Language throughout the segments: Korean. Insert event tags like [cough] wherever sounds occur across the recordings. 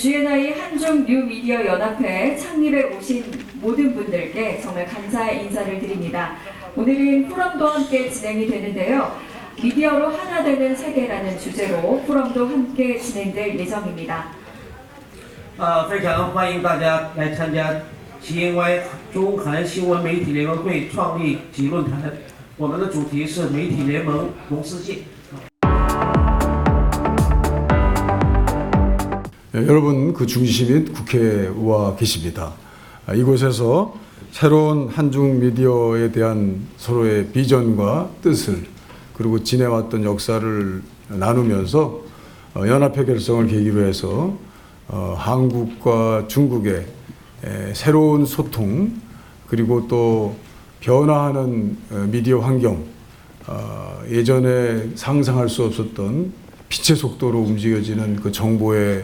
오늘 GNI 한중 뉴미디어 연합회 창립에 오신 모든 분들께 정말 감사의 인사를 드립니다. 오늘은 포럼도 함께 진행이 되는데요. 미디어로 하나 되는 세계라는 주제로 포럼도 함께 진행될 예정입니다.呃，非常欢迎大家来参加 GNY 中韩新闻媒体联盟会创立及论坛。我们的主题是媒体联盟龙世界。 여러분 그 중심인 국회에 와 계십니다. 아, 이곳에서 새로운 한중 미디어에 대한 서로의 비전과 뜻을 그리고 지내왔던 역사를 나누면서 어, 연합회 결성을 계기로 해서 어, 한국과 중국의 에, 새로운 소통 그리고 또 변화하는 어, 미디어 환경 어, 예전에 상상할 수 없었던 빛의 속도로 움직여지는 그 정보의 에,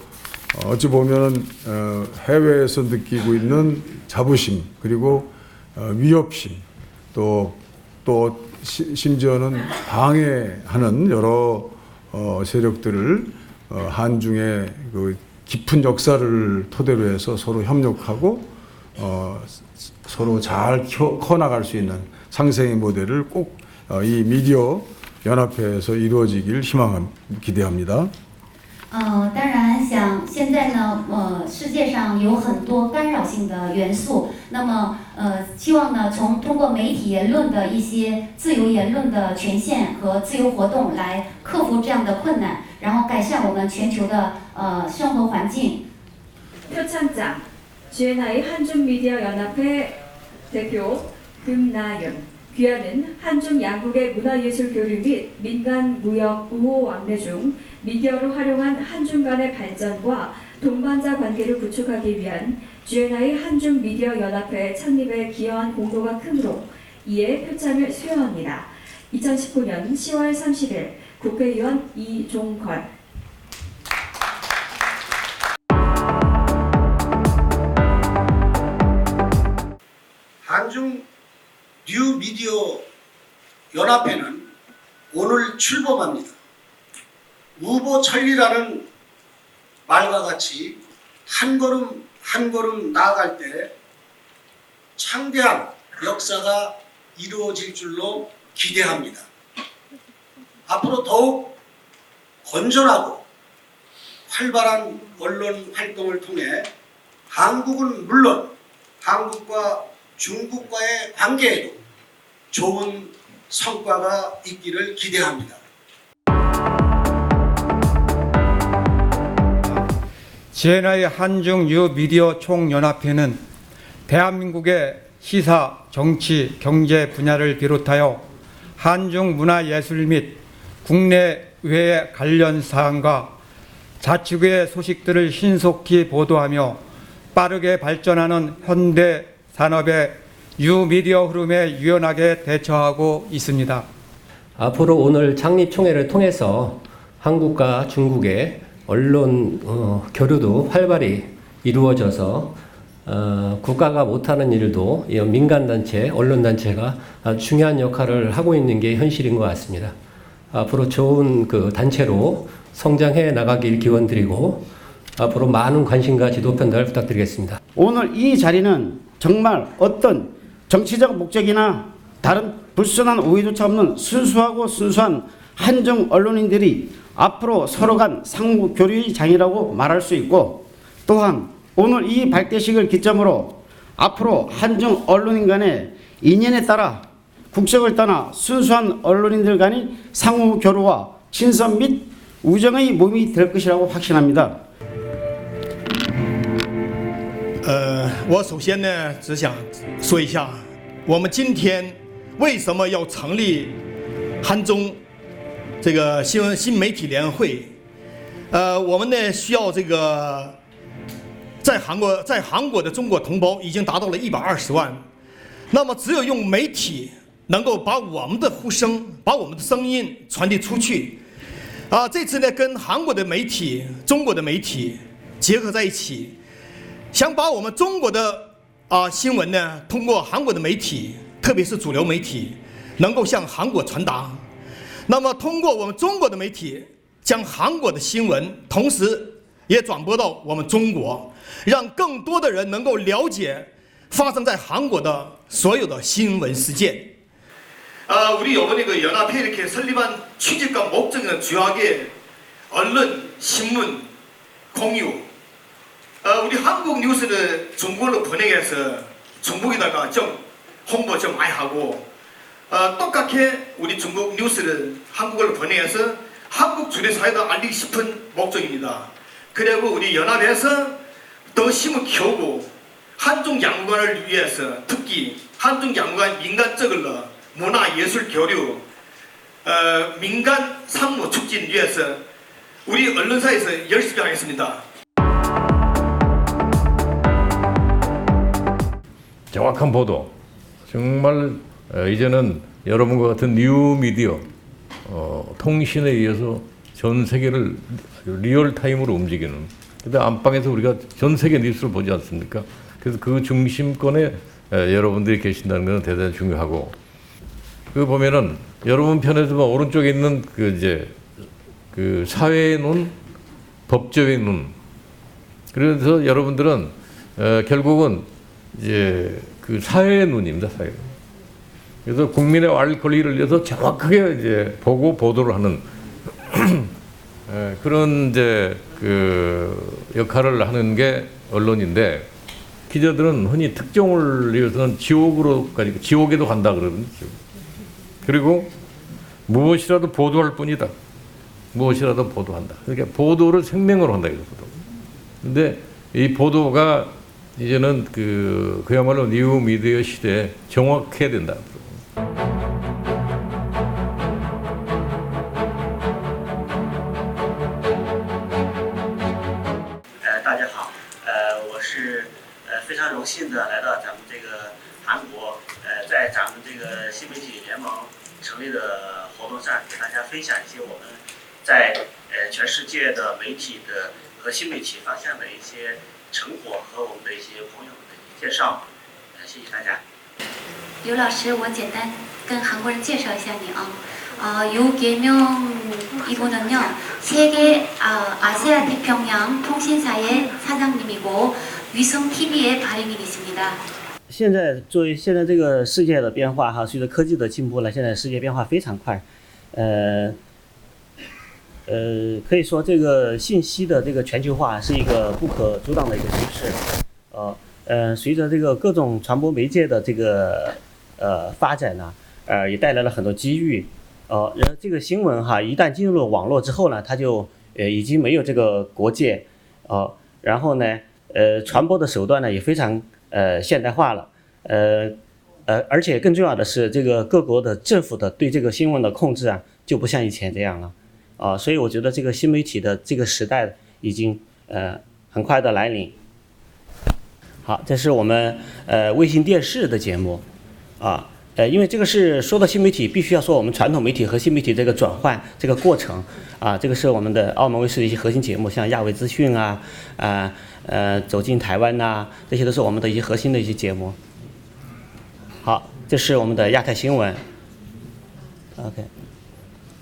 어찌 보면은 어, 해외에서 느끼고 있는 자부심 그리고 어, 위협심 또 또 심지어는 방해하는 여러 어, 세력들을 어, 한중의 그 깊은 역사를 토대로 해서 서로 협력하고 어, 서로 잘 커, 커나갈 수 있는 상생의 모델을 꼭 어, 이 미디어 연합회에서 이루어지길 희망합 기대합니다. 呃，当然想现在呢，呃，世界上有很多干扰性的元素，那么呃，希望呢，从通过媒体言论的一些自由言论的权限和自由活动来克服这样的困难，然后改善我们全球的呃生活环境。 표창장 GNI 한중미디어연합회 대표 금나연 귀하는 한중 양국의 문화예술 교류 및 민간 무역 우호 왕래 중 미디어를 활용한 한중 간의 발전과 동반자 관계를 구축하기 위한 GNI 한중 미디어 연합회 창립에 기여한 공로가 크므로 이에 표창을 수여합니다. 2019년 10월 30일 국회의원 이종걸 한중 뉴 미디어 연합회는 오늘 출범합니다. 우보 천리라는 말과 같이 한 걸음 한 걸음 나아갈 때 창대한 역사가 이루어질 줄로 기대합니다. 앞으로 더욱 건전하고 활발한 언론 활동을 통해 한국은 물론 한국과 중국과의 관계에도 좋은 성과가 있기를 기대합니다. GNI 한중 뉴미디어 총연합회는 대한민국의 시사, 정치, 경제 분야를 비롯하여 한중 문화 예술 및 국내외의 관련 사항과 자치구의 소식들을 신속히 보도하며 빠르게 발전하는 현대 산업의 뉴미디어 흐름에 유연하게 대처하고 있습니다. 앞으로 오늘 창립 총회를 통해서 한국과 중국의 언론 어, 교류도 활발히 이루어져서 어, 국가가 못하는 일도 이 민간단체, 언론단체가 아주 중요한 역할을 하고 있는 게 현실인 것 같습니다. 앞으로 좋은 그 단체로 성장해 나가길 기원 드리고 앞으로 많은 관심과 지도 편달 부탁드리겠습니다. 오늘 이 자리는 정말 어떤 정치적 목적이나 다른 불순한 오해조차 없는 순수하고 순수한 한중 언론인들이 앞으로 서로 간 상호 교류의 장이라고 말할 수 있고 또한 오늘 이 발대식을 기점으로 앞으로 한중 언론인 간의 인연에 따라 국적을 떠나 순수한 언론인들 간의 상호 교류와 친선 및 우정의 몸이 될 것이라고 확신합니다. 呃，我首先呢，只想说一下，我们今天为什么要成立韩中这个新闻新媒体联会？呃，我们呢需要这个在韩国在韩国的中国同胞已经达到了一百二十万。那么，只有用媒体能够把我们的呼声、把我们的声音传递出去。啊，这次呢，跟韩国的媒体、中国的媒体结合在一起，想把我们中国的啊新闻呢，通过韩国的媒体，特别是主流媒体，能够向韩国传达。那么，通过我们中国的媒体，将韩国的新闻，同时也转播到我们中国，让更多的人能够了解发生在韩国的所有的新闻事件。 아, 우리 이번에 그 연합회 이렇게 설립한 취지과 목적은 주요하게 언론, 신문, 공유. 아, 우리 한국 뉴스는 중국어로 번역해서 중국에다가 좀 홍보 좀 많이 하고 아, 똑같게 우리 중국 뉴스를 한국어로 번역해서 한국 주류 사회도 알리고 싶은 목적입니다. 그리고 우리 연합에서 더 힘을 키우고 한중 양관을 위해서 특히 한중 양관 민간 쪽을 문화 예술 교류 어, 민간 상무 촉진 위해서 우리 언론사에서 열심히 하겠습니다. 정확한 보도 정말 어, 이제는 여러분과 같은 뉴 미디어 어, 통신에 의해서 전 세계를 리얼 타임으로 움직이는 근데 안방에서 우리가 전 세계 뉴스를 보지 않습니까? 그래서 그 중심권에 에, 여러분들이 계신다는 것은 대단히 중요하고 그 보면은 여러분 편에서 봐, 오른쪽에 있는 그 이제 그 사회의 눈, 법조의 눈. 그래서 여러분들은 어, 결국은 이제 그 사회의 눈입니다, 사회. 그래서 국민의 알 권리를 위해서 정확하게 이제 보고 보도를 하는 에, [clears throat] 그런 이제 그 역할을 하는 게 언론인데 기자들은 흔히 특종을 위해서는 지옥으로까지 지옥에도 간다 그러거든요. 그리고 무엇이라도 보도할 뿐이다. 무엇이라도 보도한다. 그러니까 보도를 생명으로 한다. 근데 이 보도가 이제는 그 그야말로 뉴 미디어 시대에 정확해야 된다. 呃，大家好，呃，我是呃非常荣幸的来到咱们这个韩国，呃，在咱们这个新媒体联盟成立的活动上，给大家分享一些我们在呃全世界的媒体的和新媒体方向的一些 成果和我们的一些朋友们的介绍，呃，谢谢大家。刘老师，我简单跟韩国人介绍一下你啊。어, 요 예명 이분은요 세계 아, 아시아 태평양 통신사의 사장님이고 위성 TV의 발행인이십니다. 现在作为现在这个世界的变化哈，随着科技的进步呢，现在世界变化非常快，呃， 呃，可以说这个信息的这个全球化是一个不可阻挡的一个趋势，呃呃，随着这个各种传播媒介的这个呃发展呢，呃，也带来了很多机遇，呃，然后这个新闻哈，一旦进入了网络之后呢，它就呃已经没有这个国界，呃，然后呢，呃，传播的手段呢也非常呃现代化了。呃，呃，而且更重要的是，这个各国的政府的对这个新闻的控制啊，就不像以前这样了，啊、所以我觉得这个新媒体的这个时代已经呃很快的来临。好，这是我们呃卫星电视的节目，啊，呃，因为这个是说到新媒体，必须要说我们传统媒体和新媒体这个转换这个过程，啊，这个是我们的澳门卫视的一些核心节目，像亚维资讯啊，啊呃走进台湾呐、这些都是我们的一些核心的一些节目。好，这是我们的亚太新闻。OK，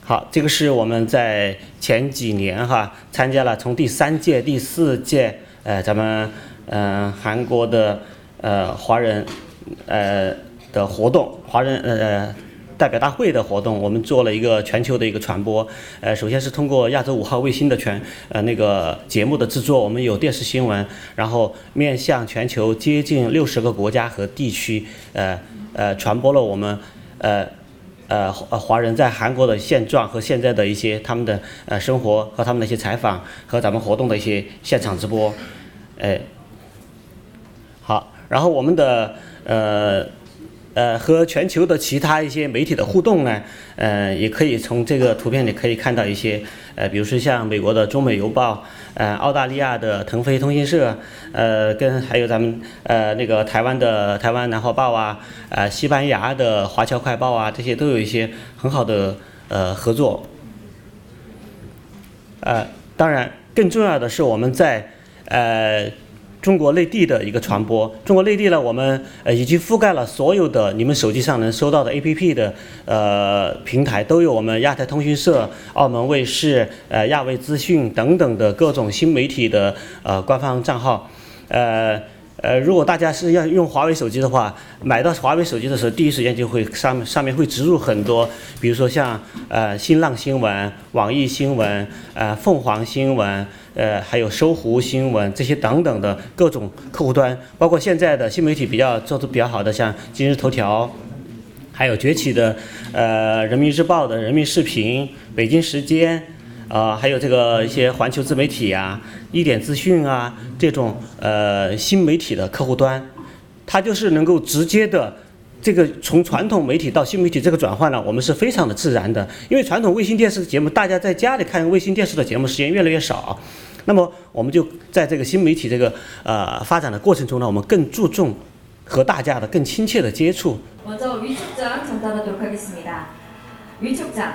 好，这个是我们在前几年哈参加了从第三届、第四届呃咱们呃韩国的呃华人呃的活动，华人呃。代表大会的活动，我们做了一个全球的一个传播。呃，首先是通过亚洲五号卫星的全呃那个节目的制作，我们有电视新闻，然后面向全球接近六十个国家和地区，呃呃传播了我们呃呃华华人在韩国的现状和现在的一些他们的呃生活和他们的一些采访和咱们活动的一些现场直播，哎，好，然后我们的呃呃和全球的其他一些媒体的互动呢，呃，也可以从这个图片里可以看到一些，呃，比如说像美国的中美邮报，呃，澳大利亚的腾飞通讯社，呃，跟还有咱们呃那个台湾的台湾南华报啊，呃，西班牙的华侨快报啊，这些都有一些很好的呃合作。呃，当然，更重要的是我们在呃中国内地的一个传播。中国内地呢，我们呃已经覆盖了所有的你们手机上能收到的 APP 的呃平台，都有我们亚太通讯社、澳门卫视、呃亚卫资讯等等的各种新媒体的呃官方账号，呃。呃，如果大家是要用华为手机的话，买到华为手机的时候，第一时间就会上上面会植入很多，比如说像呃新浪新闻、网易新闻、呃凤凰新闻、呃还有搜狐新闻这些等等的各种客户端，包括现在的新媒体比较做的比较好的，像今日头条，还有崛起的呃人民日报的人民视频、北京时间。啊、还有这个一些环球自媒体啊、一点资讯啊这种呃新媒体的客户端，它就是能够直接的这个从传统媒体到新媒体这个转换呢，我们是非常的自然的。因为传统卫星电视的节目，大家在家里看卫星电视的节目时间越来越少，那么我们就在这个新媒体这个呃发展的过程中呢，我们更注重和大家的更亲切的接触。 먼저 위촉장 전달하도록 하겠습니다. 위촉장,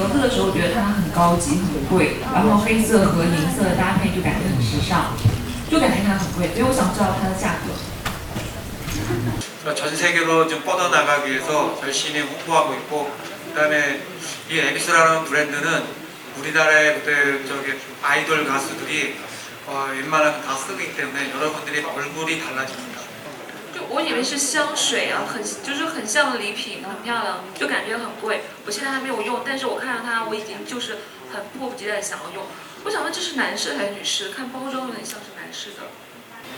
盒子的时候，我觉得它很高级、很贵，然后黑色和银色的搭配就感觉很时尚，就感觉它很贵，所以我想知道它的价格。 전 세계로 좀 뻗어나가기 위해서 열심히 홍보하고 있고 그다음에 이 에비스라는 브랜드는 우리나라의 그때 저기 아이돌 가수들이 어, 웬만하면 다 쓰기 때문에 여러분들이 얼굴이 달라집니다. 我以为是香水啊，很就是很像礼品，很漂亮，就感觉很贵。我现在还没有用，但是我看到它，我已经就是很迫不及待想要用。我想问这是男士还是女士？看包装有点像是男士的。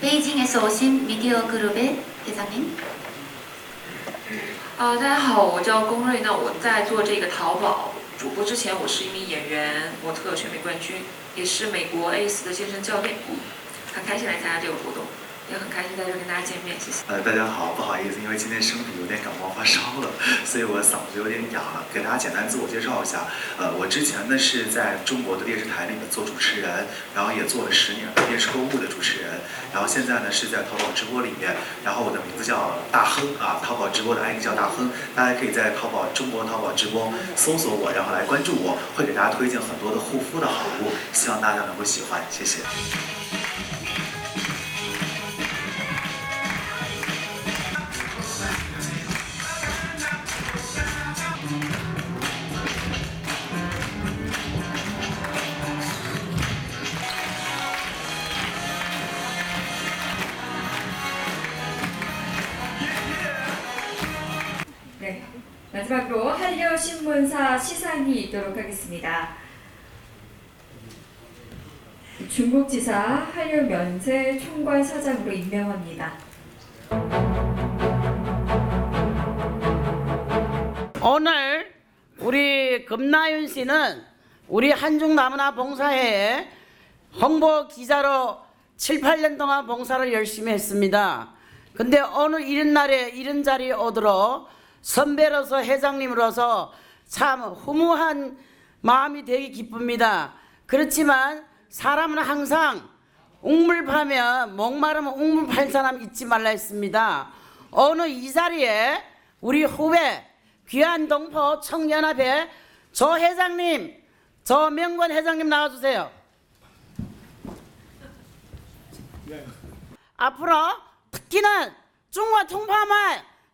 베이징에서 오신 미디어 그룹의 회장님. 啊、大家好，我叫龚瑞。那我在做这个淘宝主播之前，我是一名演员、模特、全美冠军，也是美国 ACE 的健身教练。很开心来参加这个活动， 也很开心在这跟大家见面，谢谢。呃，大家好，不好意思，因为今天身体有点感冒发烧了，[laughs] 所以我嗓子有点哑了。给大家简单自我介绍一下，呃，我之前呢是在中国的电视台里面做主持人，然后也做了十年的电视购物的主持人，然后现在呢是在淘宝直播里面，然后我的名字叫大亨啊，淘宝直播的 ID 叫大亨，大家可以在淘宝中国淘宝直播搜索我，然后来关注我，会给大家推荐很多的护肤的好物，希望大家能够喜欢，谢谢。 마지막으로 한려 신문사 시상이 있도록 하겠습니다. 중국 지사 한류 면세 총괄 사장으로 임명합니다. 오늘 우리 금나윤 씨는 우리 한중 나무나 봉사회에 홍보 기자로 7, 8년 동안 봉사를 열심히 했습니다. 근데 오늘 이런 날에 이런 자리에 오도록 선배로서 회장님으로서 참 후무한 마음이 되기 기쁩니다. 그렇지만 사람은 항상 웅물 파면 목마르면 웅물 팔 사람 잊지 말라 했습니다. 오늘 이 자리에 우리 후배 귀한 동포 청년합회 조 회장님, 조 명권 회장님 나와주세요. 앞으로 특히는 중국 통파말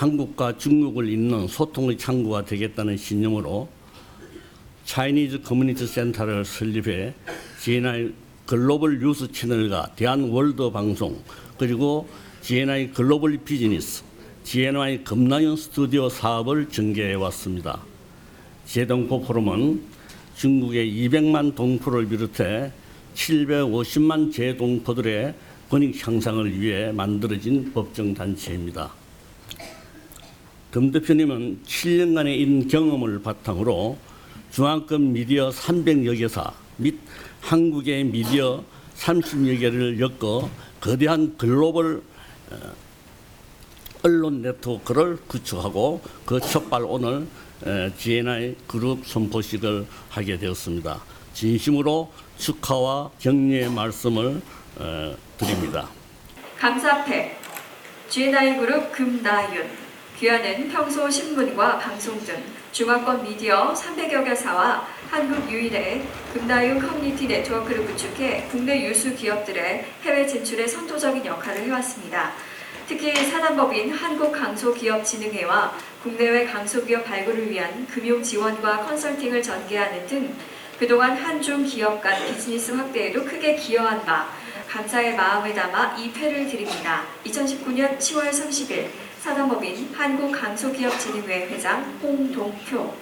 한국과 중국을 잇는 소통의 창구가 되겠다는 신념으로 차이니즈 커뮤니티 센터를 설립해 GNI 글로벌 뉴스 채널과 대한 월드 방송 그리고 GNI 글로벌 비즈니스, GNI 금남윤 스튜디오 사업을 전개해 왔습니다. 제동포 포럼은 중국의 200만 동포를 비롯해 750만 재동포들의 권익 향상을 위해 만들어진 법정 단체입니다. 금 대표님은 7년간의 인 경험을 바탕으로 중앙급 미디어 300여 개사 및 한국의 미디어 30여 개를 엮어 거대한 글로벌 어, 언론 네트워크를 구축하고 그 첫발 오늘 에, GNI 그룹 선포식을 하게 되었습니다. 진심으로 축하와 격려의 말씀을 어, 드립니다. 감사패 GNI 그룹 금나윤 귀하는 평소 신문과 방송 등 중화권 미디어 300여 개사와 한국 유일의 금나윤 커뮤니티 네트워크를 구축해 국내 유수 기업들의 해외 진출에 선도적인 역할을 해왔습니다. 특히 사단법인 한국강소기업진흥회와 국내외 강소기업 발굴을 위한 금융 지원과 컨설팅을 전개하는 등 그동안 한중 기업 간 비즈니스 확대에도 크게 기여한 바 감사의 마음을 담아 이 패를 드립니다. 2019년 10월 30일 사단법인 한국강소기업진흥회 회장 홍동표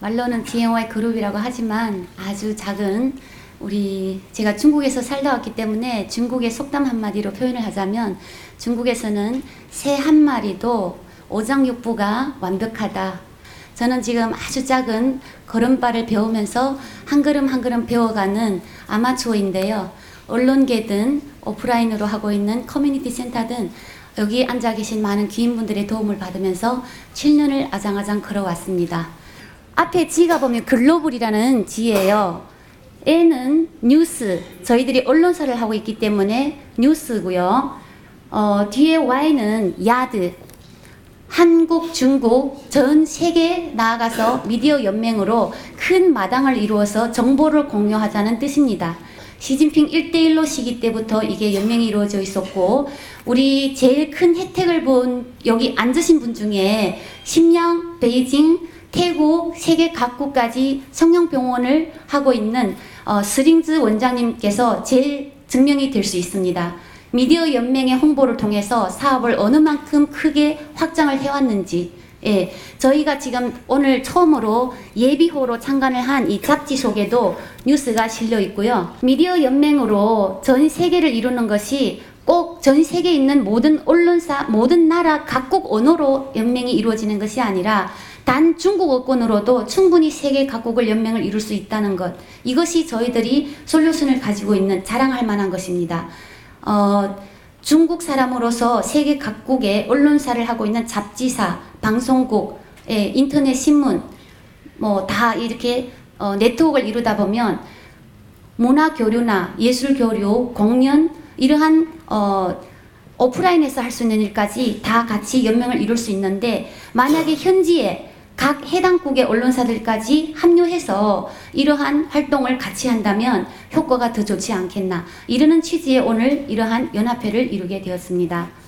말로는 DNY 그룹이라고 하지만 아주 작은 우리 제가 중국에서 살다 왔기 때문에 중국의 속담 한마디로 표현을 하자면 중국에서는 새 한 마리도 오장육부가 완벽하다. 저는 지금 아주 작은 걸음발을 배우면서 한 걸음 한 걸음 배워가는 아마추어인데요. 언론계든 오프라인으로 하고 있는 커뮤니티 센터든 여기 앉아 계신 많은 귀인분들의 도움을 받으면서 7년을 아장아장 걸어왔습니다. 앞에 지가 보면 글로벌이라는 지예요. N은 뉴스, 저희들이 언론사를 하고 있기 때문에 뉴스고요. 어, 뒤에 Y는 야드, 한국, 중국, 전 세계 나아가서 미디어 연맹으로 큰 마당을 이루어서 정보를 공유하자는 뜻입니다. 시진핑 1대1로 시기 때부터 이게 연맹이 이루어져 있었고, 우리 제일 큰 혜택을 본 여기 앉으신 분 중에 심양, 베이징, 태국, 세계 각국까지 성형병원을 하고 있는 어, 스링즈 원장님께서 제일 증명이 될 수 있습니다. 미디어 연맹의 홍보를 통해서 사업을 어느 만큼 크게 확장을 해왔는지, 예, 저희가 지금 오늘 처음으로 예비호로 참관을 한 이 잡지 속에도 뉴스가 실려 있고요. 미디어 연맹으로 전 세계를 이루는 것이 꼭 전 세계에 있는 모든 언론사, 모든 나라 각국 언어로 연맹이 이루어지는 것이 아니라 단 중국어권으로도 충분히 세계 각국을 연맹을 이룰 수 있다는 것. 이것이 저희들이 솔루션을 가지고 있는 자랑할 만한 것입니다. 어, 중국 사람으로서 세계 각국의 언론사를 하고 있는 잡지사, 방송국, 예, 인터넷 신문, 뭐 다 이렇게 어, 네트워크를 이루다 보면 문화 교류나 예술 교류, 공연 이러한 어, 오프라인에서 할 수 있는 일까지 다 같이 연맹을 이룰 수 있는데 만약에 현지에 각 해당국의 언론사들까지 합류해서 이러한 활동을 같이 한다면 효과가 더 좋지 않겠나 이러는 취지의 오늘 이러한 연합회를 이루게 되었습니다.